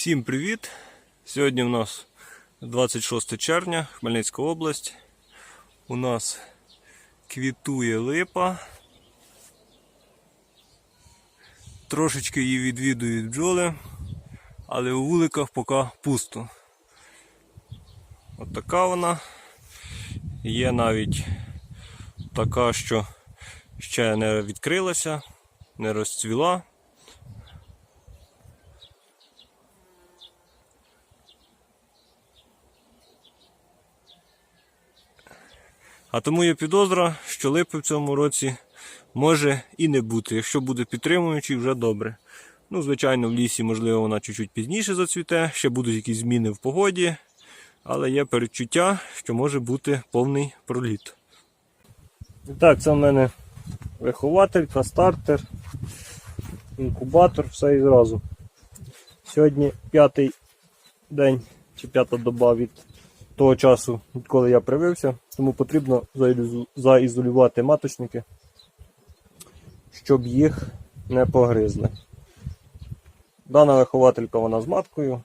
Всім привіт! Сьогодні у нас 26 червня, Хмельницька область. У нас квітує липа. Трошечки її відвідують бджоли, але у вуликах поки пусто. От така вона. Є навіть така, що ще не відкрилася, не розцвіла. А тому є підозра, що липи в цьому році може і не бути. Якщо буде підтримуючий, вже добре. Ну, звичайно, в лісі, можливо, вона чуть-чуть пізніше зацвіте, ще будуть якісь зміни в погоді, але є передчуття, що може бути повний проліт. І так, це в мене вихователька, стартер, інкубатор, все і зразу. Сьогодні п'ятий день чи п'ята доба від того часу, відколи я привився, тому потрібно заізолювати маточники, щоб їх не погризли. Дана вихователька вона з маткою.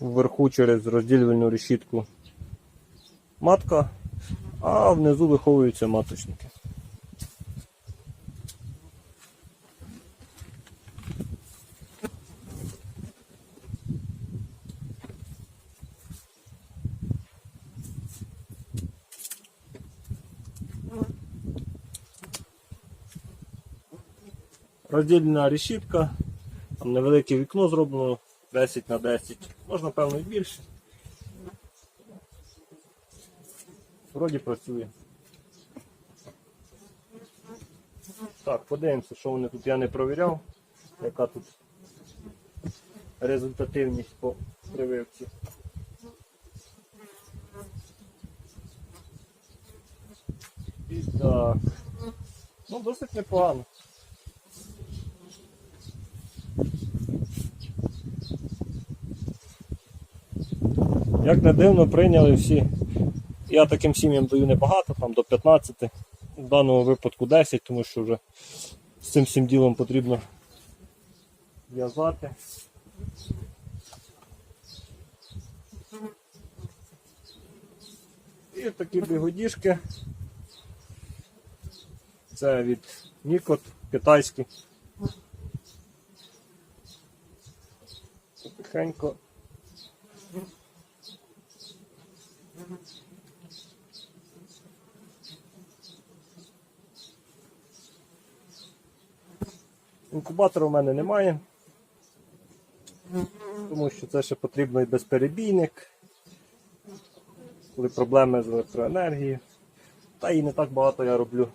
Вверху через розділювальну решітку матка, а внизу виховуються маточники. Роздільна решітка, там невелике вікно зроблено 10 на 10, можна певно і більше. Вроді працює. Так, подивимося, що вони тут я не провіряв, яка тут результативність по прививці. І так. Ну, досить непогано. Як не дивно, прийняли всі. Я таким сім'ям даю небагато, там до 15, в даному випадку 10, тому що вже з цим всім ділом потрібно в'язати. І такі бігодіжки. Це від Нікот китайські. Потихенько Інкубатора у мене немає, тому що це ще потрібно і безперебійник, коли проблеми з електроенергією. Та і не так багато я роблю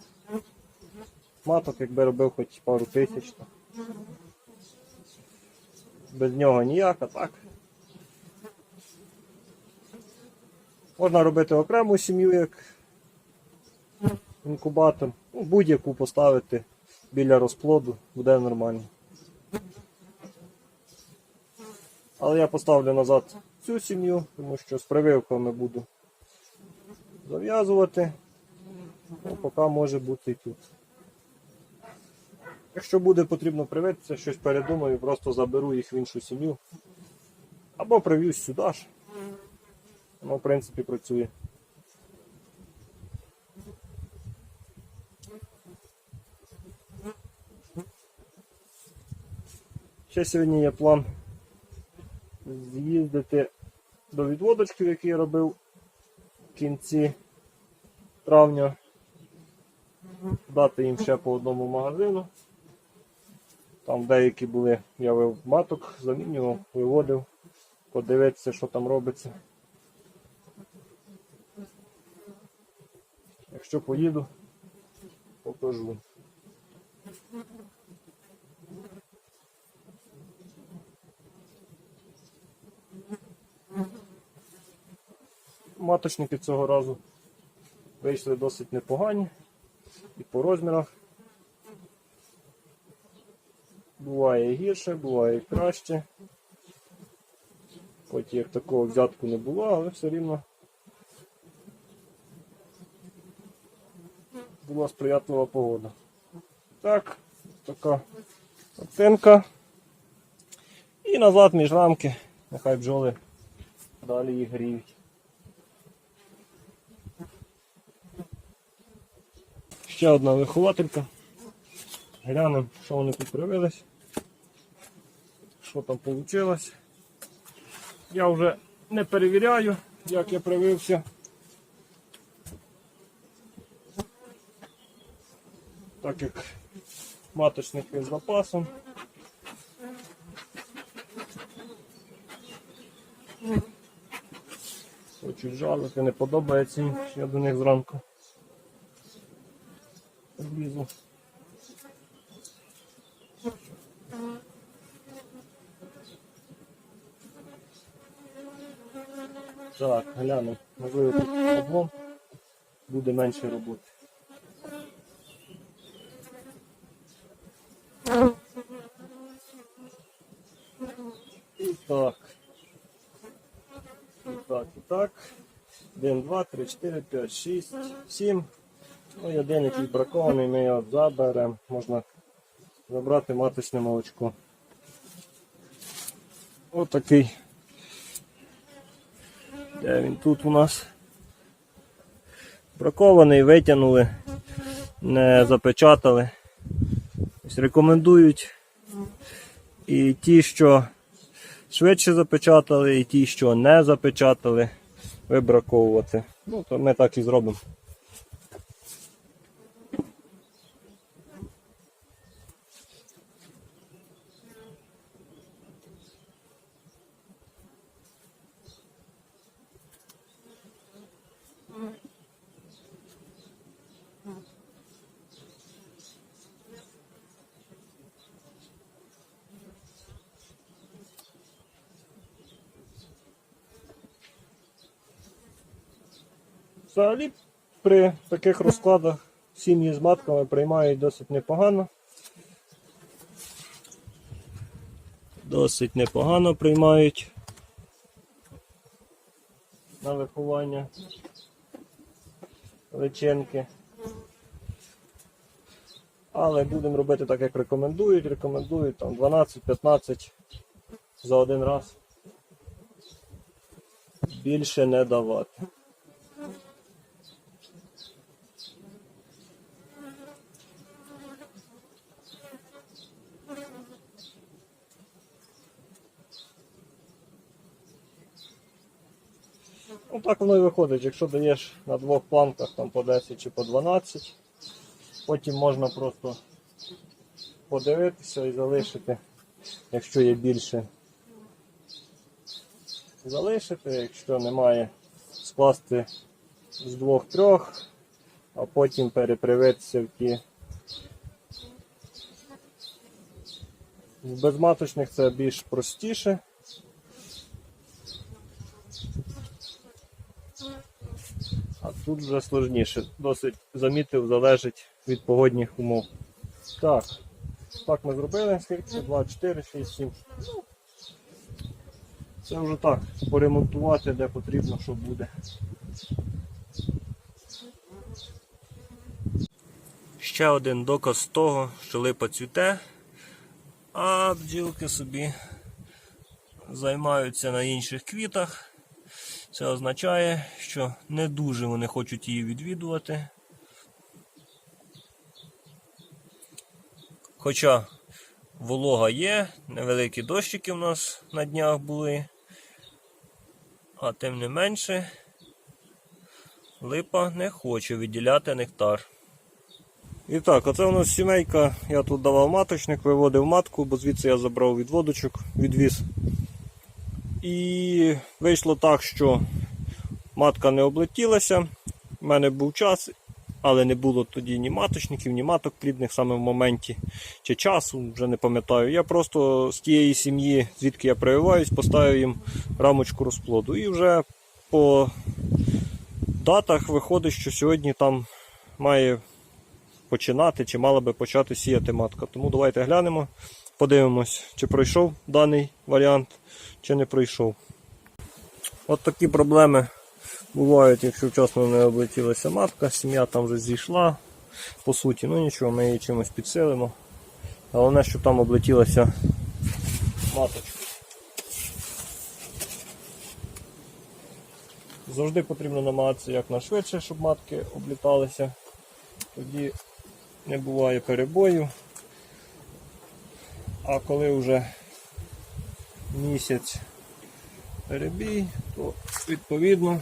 маток, якби робив хоч пару тисяч. То. Без нього ніяк, а так. Можна робити окрему сім'ю як інкубатор, ну, будь-яку поставити біля розплоду, буде нормально. Але я поставлю назад цю сім'ю, тому що з прививками буду зав'язувати, ну, поки може бути і тут. Якщо буде потрібно привитися, щось передумаю, просто заберу їх в іншу сім'ю. Або прив'юсь сюди ж. Воно, в принципі, працює. Ще сьогодні є план з'їздити до відводочків, які я робив в кінці травня. Дати їм ще по одному магазину. Там деякі були, я маток, замінював, виводив, подивитися, що там робиться. Якщо поїду, покажу. Маточники цього разу вийшли досить непогані і по розмірах. Буває і гірше, буває і краще. Хоч як такого взятку не було, але все рівно була сприятлива погода. Так, така картинка. І назад між рамки Нехай бджоли далі їх гріють. Ще одна вихователька. Глянемо, що вони тут привились. Що там вийшло. Я вже не перевіряю, як я привився. Так як маточники з запасом. Хочуть жалити, не подобається їм, я до них зранку Так, гляну, можливо тут облом буде менше роботи. І так. І так, і так. 1, 2, 3, 4, 5, 6, 7. Ну і один, який бракований, ми його заберемо. Можна забрати маточне молочко. Отакий. Де він тут у нас? Бракований, витягнули, не запечатали. Ось Рекомендують і ті, що швидше запечатали, і ті, що не запечатали, вибраковувати. Ну, то ми так і зробимо. Взагалі при таких розкладах сім'ї з матками приймають досить непогано. Досить непогано приймають на виховання личинки. Але будемо робити так, як рекомендують. Рекомендують там 12-15 за один раз. Більше не давати. Так воно і виходить, якщо даєш на двох планках там по 10 чи по 12, потім можна просто подивитися і залишити, якщо є більше. Залишити, якщо немає, скласти з двох-трьох, а потім перепривитися в ті. В безматочних це більш простіше. А тут вже сложніше. Досить замітив, залежить від погодних умов. Так, так ми зробили. Скільки? 2, 4, 6, 7. Ну, Це вже так. Поремонтувати де потрібно, що буде. Ще один доказ того, що липа цвіте, а бджілки собі займаються на інших квітах. Це означає, що не дуже вони хочуть її відвідувати. Хоча волога є, невеликі дощики в нас на днях були, а тим не менше липа не хоче відділяти нектар. І так, оце у нас сімейка, я тут давав маточник, виводив матку, бо звідси я забрав відводочок, відвіз. І вийшло так, що матка не облетілася. У мене був час, але не було тоді ні маточників, ні маток плідних саме в моменті чи часу, вже не пам'ятаю. Я просто з тієї сім'ї, звідки я прививаюсь, поставив їм рамочку розплоду. І вже по датах виходить, що сьогодні там має починати чи мала би почати сіяти матка. Тому давайте глянемо, подивимось, чи пройшов даний варіант, чи не пройшов. От такі проблеми бувають, якщо вчасно не облетілася матка, сім'я там вже зійшла. По суті, ну нічого, ми її чимось підсилимо. Головне, щоб там облетілася маточка. Завжди потрібно намагатися якнайшвидше, щоб матки обліталися. Тоді не буває перебою. А коли вже місяць перебій, то відповідно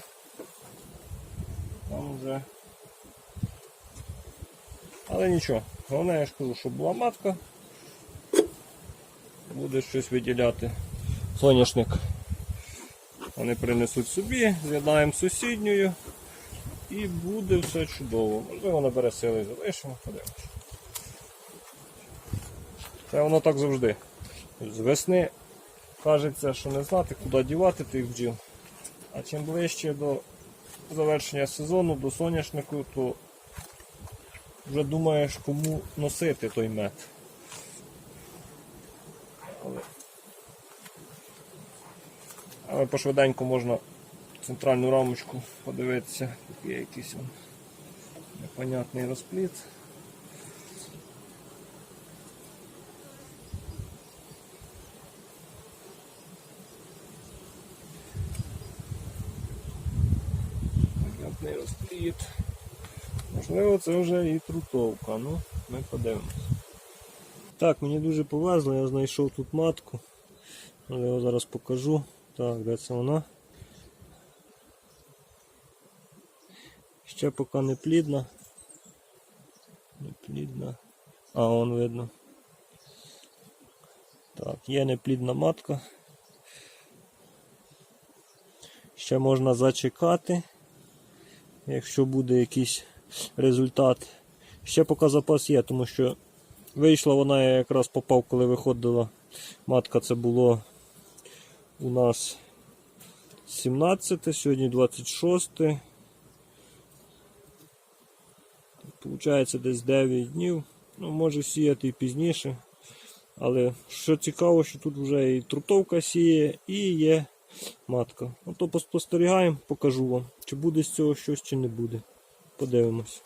там вже. Але нічого, головне, я ж кажу, щоб була матка, буде щось виділяти соняшник. Вони принесуть собі, з'єднаємо з сусідньою і буде все чудово. Можливо, набере сили залишимо, подивимось. Це воно так завжди. З весни кажеться, що не знати, куди дівати тих бджіл. А чим ближче до завершення сезону, до соняшнику, то вже думаєш, кому носити той мед. Але, але пошвиденько можна центральну рамочку подивитися. Тут є якийсь непонятний розпліт. Непонятний розпліт. Можливо, це вже і трутовка, ну, ми подивимось. Так, мені дуже повезло, я знайшов тут матку. Я його зараз покажу. Так, де це вона? Ще поки не плідна. Не плідна. А, вон видно. Так, є неплідна матка. Ще можна зачекати, якщо буде якийсь результат. Ще поки запас є, тому що вийшла вона, я якраз попав, коли виходила матка, це було у нас 17, сьогодні 26. Получається десь 9 днів. Ну, може сіяти і пізніше. Але що цікаво, що тут вже і трутовка сіє, і є матка. Ну то поспостерігаємо, покажу вам, чи буде з цього щось, чи не буде. Подивимось.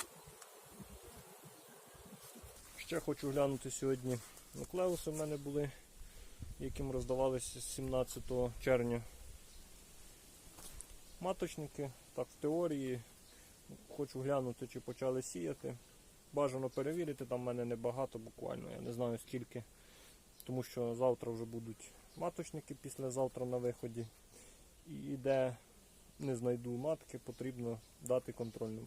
Ще хочу глянути сьогодні. Нуклеуси в мене були, яким роздавалися з 17 червня. Маточники, так, в теорії. Хочу глянути, чи почали сіяти. Бажано перевірити, там в мене небагато буквально, я не знаю скільки. Тому що завтра вже будуть маточники післязавтра на виході. І де не знайду матки, потрібно дати контрольну.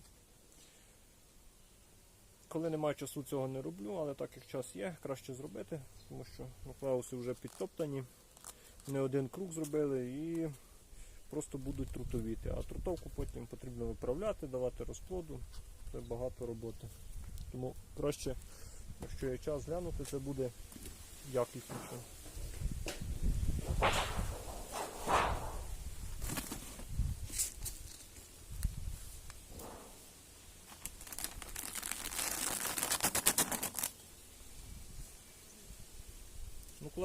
Коли немає часу, цього не роблю, але так як час є, краще зробити, тому що нуклеуси вже підтоптані, не один круг зробили і просто будуть трутовіти. А трутовку потім потрібно виправляти, давати розплоду. Це багато роботи. Тому краще, якщо є час глянути, це буде якісніше.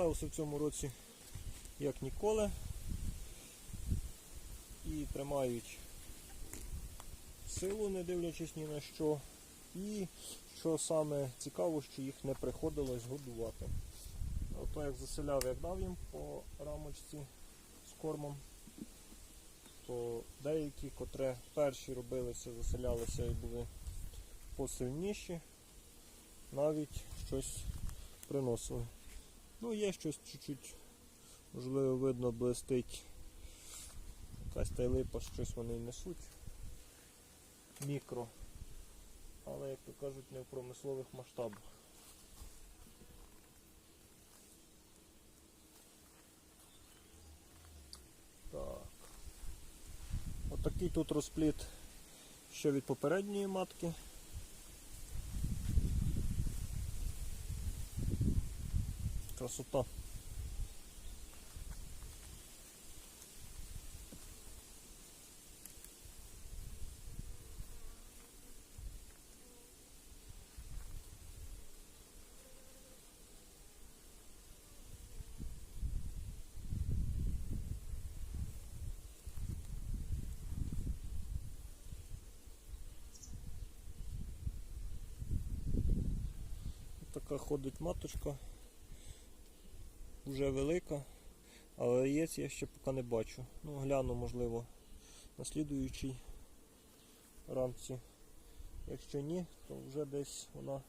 Нуклеуси в цьому році як ніколи і тримають силу, не дивлячись ні на що. І що саме цікаво, що їх не приходилось годувати. Ото як заселяв, як дав їм по рамочці з кормом, то деякі, котре перші робилися, заселялися і були посильніші, навіть щось приносили. Ну, є щось чуть-чуть, можливо, видно, блистить. Якась та липа, щось вони несуть. Мікро. Але, як то кажуть, не в промислових масштабах. Так. Отакий тут розпліт ще від попередньої матки. Красота. Така ходить маточка. Вже велика, але яєць я ще поки не бачу. Ну, гляну, можливо, на слідуючій ранці. Якщо ні, то вже десь вона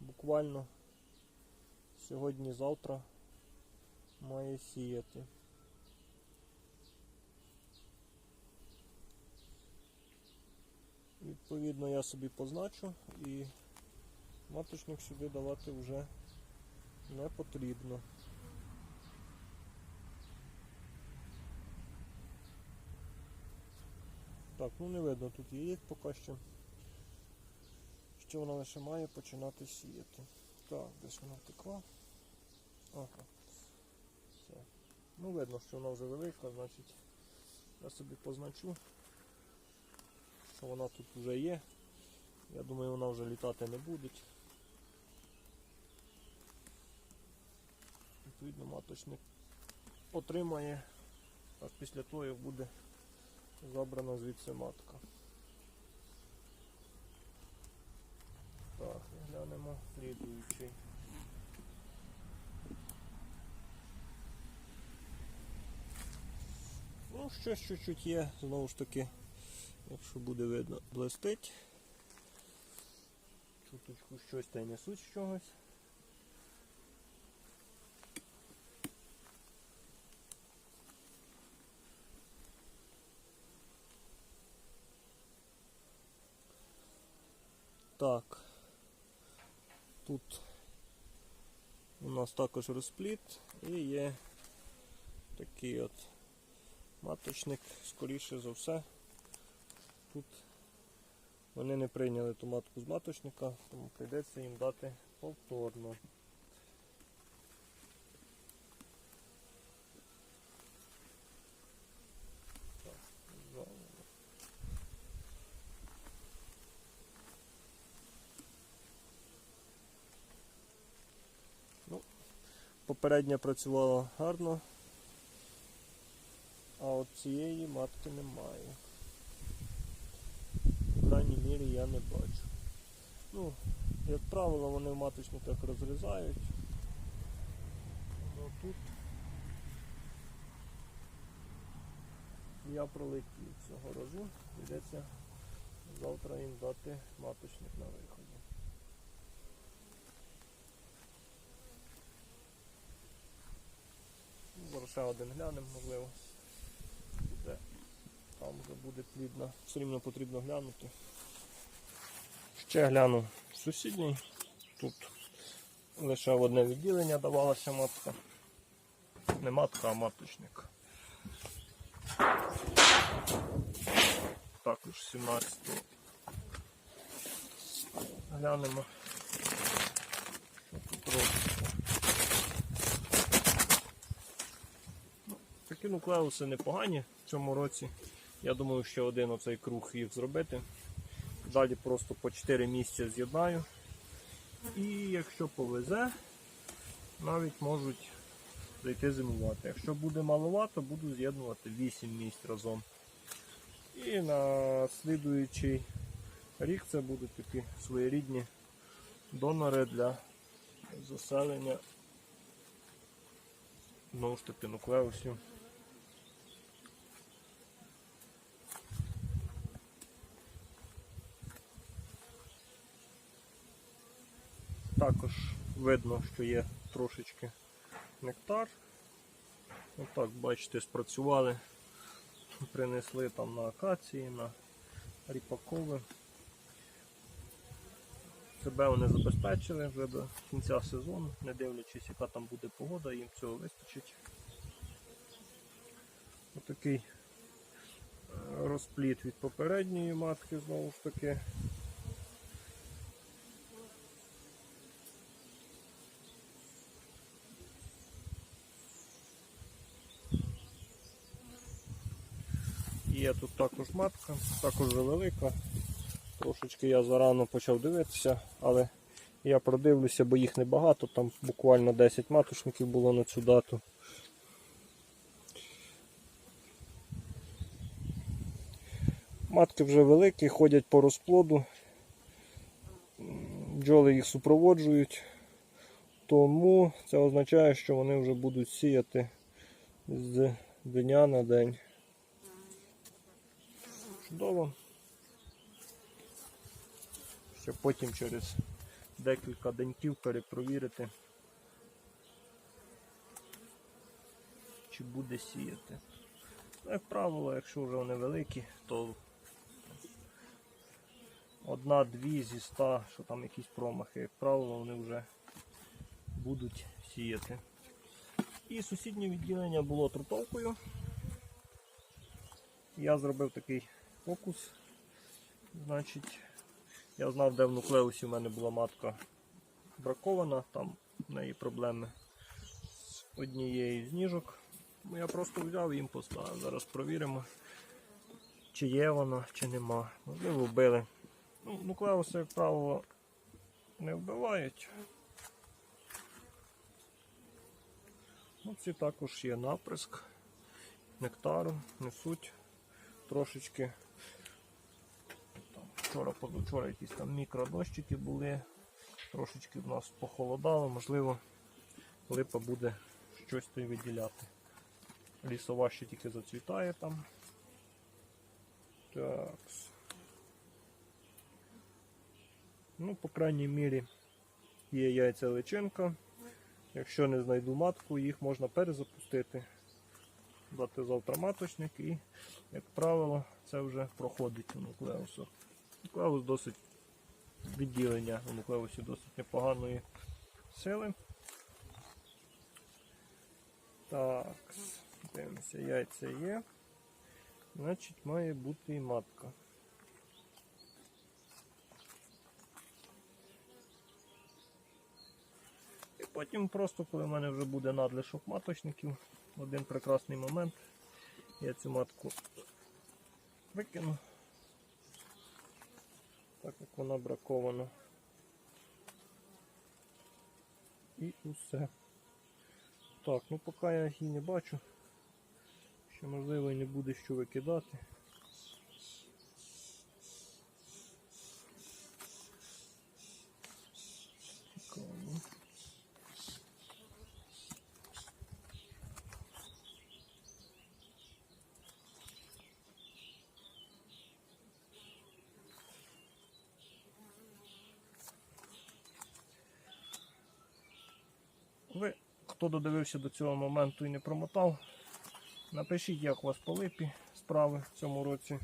буквально сьогодні-завтра має сіяти. Відповідно, я собі позначу і маточник сюди давати вже не потрібно. Так, ну не видно тут яєць поки що. Що вона лише має починати сіяти. Так, десь вона втекла. Ага. Все. Ну видно, що вона вже велика, значить я собі позначу, що вона тут вже є. Я думаю, вона вже літати не буде. Відповідно, маточник отримає, аж після того, як буде забрана звідси матка. Так, глянемо слідуючий. Ну, щось чуть-чуть є, знову ж таки, якщо буде видно, блистить. Чуточку щось та й несуть з чогось. Так. Тут у нас також розпліт і є такий от маточник, скоріше за все. Тут вони не прийняли ту матку з маточника, тому прийдеться їм дати повторно. Так, знову. Ну, попередня працювала гарно, а от цієї матки немає. В крайній мірі я не бачу. Ну, як правило, вони в маточниках розрізають. Ну тут я пролетів цього разу. Йдеться завтра їм дати маточник на виході. Зараз ще один глянемо, можливо. Буде. Там вже буде плідно. Все рівно потрібно глянути. Ще гляну сусідній. Тут лише в одне відділення давалася матка. Не матка, а маточник. Також 17-го. Глянемо. Що тут робиться. Ну, Такі нуклеуси непогані в цьому році. Я думаю, що один оцей круг їх зробити. Далі просто по 4 місця з'єднаю. І якщо повезе, навіть можуть зайти зимувати. Якщо буде маловато, буду з'єднувати 8 місць разом. І на слідуючий рік це будуть такі своєрідні донори для заселення знову ж таки нуклеусів. Також видно, що є трошечки нектар. Отак, бачите, спрацювали, принесли там на акації, на ріпакове. Себе вони забезпечили вже до кінця сезону, не дивлячись, яка там буде погода, їм цього вистачить. Отакий е, розпліт від попередньої матки знову ж таки. Є тут також матка, також велика. Трошечки я зарано почав дивитися, але я продивлюся, бо їх небагато, там буквально 10 маточників було на цю дату. Матки вже великі, ходять по розплоду, бджоли їх супроводжують, тому це означає, що вони вже будуть сіяти з дня на день. Чудово. Щоб потім через декілька деньків перепровірити, чи буде сіяти. Ну, Як правило, якщо вже вони великі, то одна-дві зі ста, що там якісь промахи, як правило, вони вже будуть сіяти. І сусіднє відділення було трутовкою. Я зробив такий фокус. Значить, я знав, де в нуклеусі в мене була матка бракована, там в неї проблеми з однією з ніжок. Ну, Я просто взяв і їм поставив. Зараз провіримо, чи є вона, чи нема. Можливо, вбили. Ну, нуклеуси, як правило, не вбивають. Ну, ці також є наприск нектару, несуть трошечки. Вчора, позавчора якісь там мікродощики були, трошечки в нас похолодало, можливо, липа буде щось то виділяти. Лісова ще тільки зацвітає там. Так. Ну, по крайній мірі є яйця личинка. Якщо не знайду матку, їх можна перезапустити, дати завтра маточник і, як правило, це вже проходить у нуклеусу. Нуклеус досить відділення у нуклеусі досить непоганої сили. Так, дивимося, яйця є. Значить, має бути і матка. І потім просто, коли в мене вже буде надлишок маточників, один прекрасний момент я цю матку викину, так як вона бракована. І усе. Так, ну поки я її не бачу, що можливо і не буде що викидати. Цікаво. Ви, хто додивився до цього моменту і не промотав, напишіть, як у вас по липі справи в цьому році.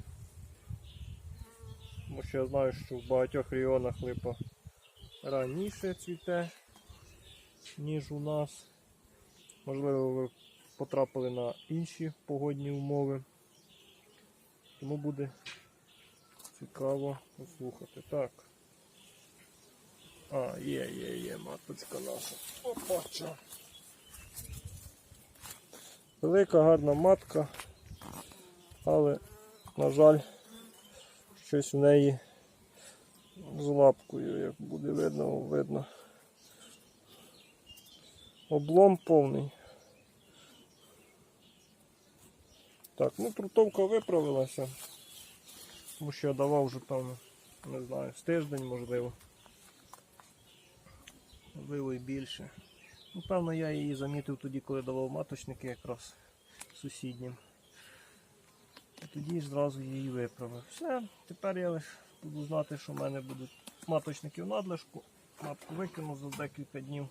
Тому що я знаю, що в багатьох регіонах липа раніше цвіте, ніж у нас. Можливо, ви потрапили на інші погодні умови. Тому буде цікаво послухати. Так. А, є, є, є, маточка наша. Опача. Велика гарна матка, але, на жаль, щось в неї з лапкою, як буде видно, видно. Облом повний. Так, ну трутовка виправилася. Тому що я давав вже певно, не знаю, з тиждень можливо. Можливо і більше. Ну, певно, я її замітив тоді, коли давав маточники якраз сусіднім. І тоді ж зразу її виправив. Все, тепер я лише буду знати, що в мене будуть маточники в надлишку. Матку викину за декілька днів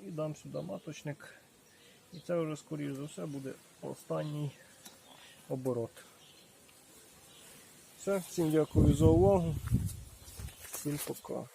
і дам сюди маточник. І це вже, скоріш за все, буде останній оборот. Все, всім дякую за увагу. Всім пока.